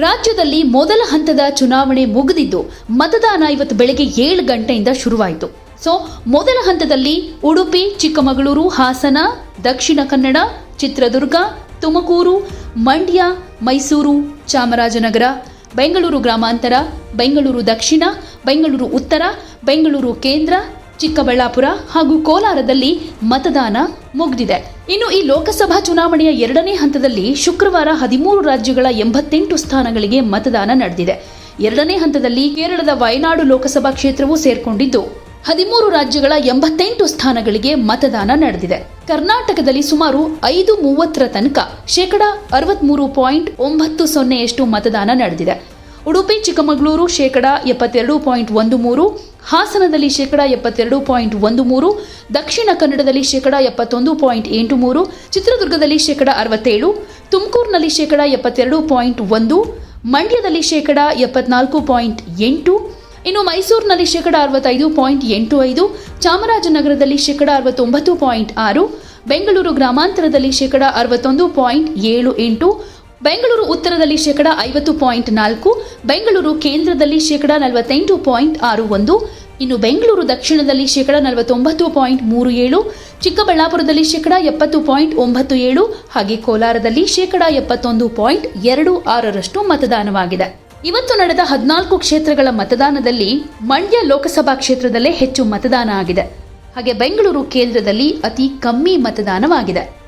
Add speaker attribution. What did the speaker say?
Speaker 1: ರಾಜ್ಯದಲ್ಲಿ ಮೊದಲ ಹಂತದ ಚುನಾವಣೆ ಮುಗಿದಿದ್ದು, ಮತದಾನ ಇವತ್ತು ಬೆಳಗ್ಗೆ ಏಳು ಗಂಟೆಯಿಂದ ಶುರುವಾಯಿತು. ಸೊ, ಮೊದಲ ಹಂತದಲ್ಲಿ ಉಡುಪಿ, ಚಿಕ್ಕಮಗಳೂರು, ಹಾಸನ, ದಕ್ಷಿಣ ಕನ್ನಡ, ಚಿತ್ರದುರ್ಗ, ತುಮಕೂರು, ಮಂಡ್ಯ, ಮೈಸೂರು, ಚಾಮರಾಜನಗರ, ಬೆಂಗಳೂರು ಗ್ರಾಮಾಂತರ, ಬೆಂಗಳೂರು ದಕ್ಷಿಣ, ಬೆಂಗಳೂರು ಉತ್ತರ, ಬೆಂಗಳೂರು ಕೇಂದ್ರ, ಚಿಕ್ಕಬಳ್ಳಾಪುರ ಹಾಗೂ ಕೋಲಾರದಲ್ಲಿ ಮತದಾನ ಮುಗಿದಿದೆ. ಇನ್ನು ಈ ಲೋಕಸಭಾ ಚುನಾವಣೆಯ ಎರಡನೇ ಹಂತದಲ್ಲಿ ಶುಕ್ರವಾರ ಹದಿಮೂರು ರಾಜ್ಯಗಳ ಎಂಬತ್ತೆಂಟು ಸ್ಥಾನಗಳಿಗೆ ಮತದಾನ ನಡೆದಿದೆ. ಎರಡನೇ ಹಂತದಲ್ಲಿ ಕೇರಳದ ವಯನಾಡು ಲೋಕಸಭಾ ಕ್ಷೇತ್ರವೂ ಸೇರ್ಕೊಂಡಿದ್ದು, ಹದಿಮೂರು ರಾಜ್ಯಗಳ ಎಂಬತ್ತೆಂಟು ಸ್ಥಾನಗಳಿಗೆ ಮತದಾನ ನಡೆದಿದೆ. ಕರ್ನಾಟಕದಲ್ಲಿ ಸುಮಾರು ಐದು ಮೂವತ್ತರ ತನಕ ಶೇಕಡ ಅರವತ್ಮೂರು ಪಾಯಿಂಟ್ ಒಂಬತ್ತು ಸೊನ್ನೆಯಷ್ಟು ಮತದಾನ ನಡೆದಿದೆ. ಉಡುಪಿ, ಚಿಕ್ಕಮಗಳೂರು ಶೇಕಡ ಎಪ್ಪತ್ತೆರಡು ಪಾಯಿಂಟ್ ಒಂದು ಮೂರು ಹಾಸನದಲ್ಲಿ ಶೇಕಡ ಎಪ್ಪತ್ತೆರಡು ಪಾಯಿಂಟ್ ಒಂದು ಮೂರು, ದಕ್ಷಿಣ ಕನ್ನಡದಲ್ಲಿ ಶೇಕಡ ಎಪ್ಪತ್ತೊಂದು ಪಾಯಿಂಟ್ ಎಂಟು ಮೂರು, ಚಿತ್ರದುರ್ಗದಲ್ಲಿ ಶೇಕಡ ಅರವತ್ತೇಳು, ತುಮಕೂರಿನಲ್ಲಿ ಶೇಕಡ ಎಪ್ಪತ್ತೆರಡು ಪಾಯಿಂಟ್ ಒಂದು, ಮಂಡ್ಯದಲ್ಲಿ ಶೇಕಡ ಎಪ್ಪತ್ನಾಲ್ಕು ಪಾಯಿಂಟ್ ಎಂಟು, ಇನ್ನು ಮೈಸೂರಿನಲ್ಲಿ ಶೇಕಡ ಅರವತ್ತೈದು ಪಾಯಿಂಟ್ ಎಂಟು ಐದು, ಚಾಮರಾಜನಗರದಲ್ಲಿ ಶೇಕಡ ಅರವತ್ತೊಂಬತ್ತು ಪಾಯಿಂಟ್ ಆರು, ಬೆಂಗಳೂರು ಗ್ರಾಮಾಂತರದಲ್ಲಿ ಶೇಕಡ ಅರವತ್ತೊಂದು ಪಾಯಿಂಟ್ ಏಳು ಎಂಟು, ಬೆಂಗಳೂರು ಉತ್ತರದಲ್ಲಿ ಶೇಕಡ ಐವತ್ತು ಪಾಯಿಂಟ್ ನಾಲ್ಕು ಬೆಂಗಳೂರು ಕೇಂದ್ರದಲ್ಲಿ ಶೇಕಡ ನಲವತ್ತೆಂಟು ಪಾಯಿಂಟ್ ಆರು ಒಂದು, ಇನ್ನು ಬೆಂಗಳೂರು ದಕ್ಷಿಣದಲ್ಲಿ ಶೇಕಡ ನಲವತ್ತೊಂಬತ್ತು ಪಾಯಿಂಟ್ ಮೂರು ಏಳು, ಚಿಕ್ಕಬಳ್ಳಾಪುರದಲ್ಲಿ ಶೇಕಡ ಎಪ್ಪತ್ತು ಪಾಯಿಂಟ್ ಒಂಬತ್ತು ಏಳು, ಹಾಗೆ ಕೋಲಾರದಲ್ಲಿ ಶೇಕಡ ಎಪ್ಪತ್ತೊಂದು ಪಾಯಿಂಟ್ ಎರಡು ಆರರಷ್ಟು ಮತದಾನವಾಗಿದೆ. ಇವತ್ತು ನಡೆದ ಹದಿನಾಲ್ಕು ಕ್ಷೇತ್ರಗಳ ಮತದಾನದಲ್ಲಿ ಮಂಡ್ಯ ಲೋಕಸಭಾ ಕ್ಷೇತ್ರದಲ್ಲೇ ಹೆಚ್ಚು ಮತದಾನ ಆಗಿದೆ. ಹಾಗೆ ಬೆಂಗಳೂರು ಕೇಂದ್ರದಲ್ಲಿ ಅತಿ ಕಮ್ಮಿ ಮತದಾನವಾಗಿದೆ.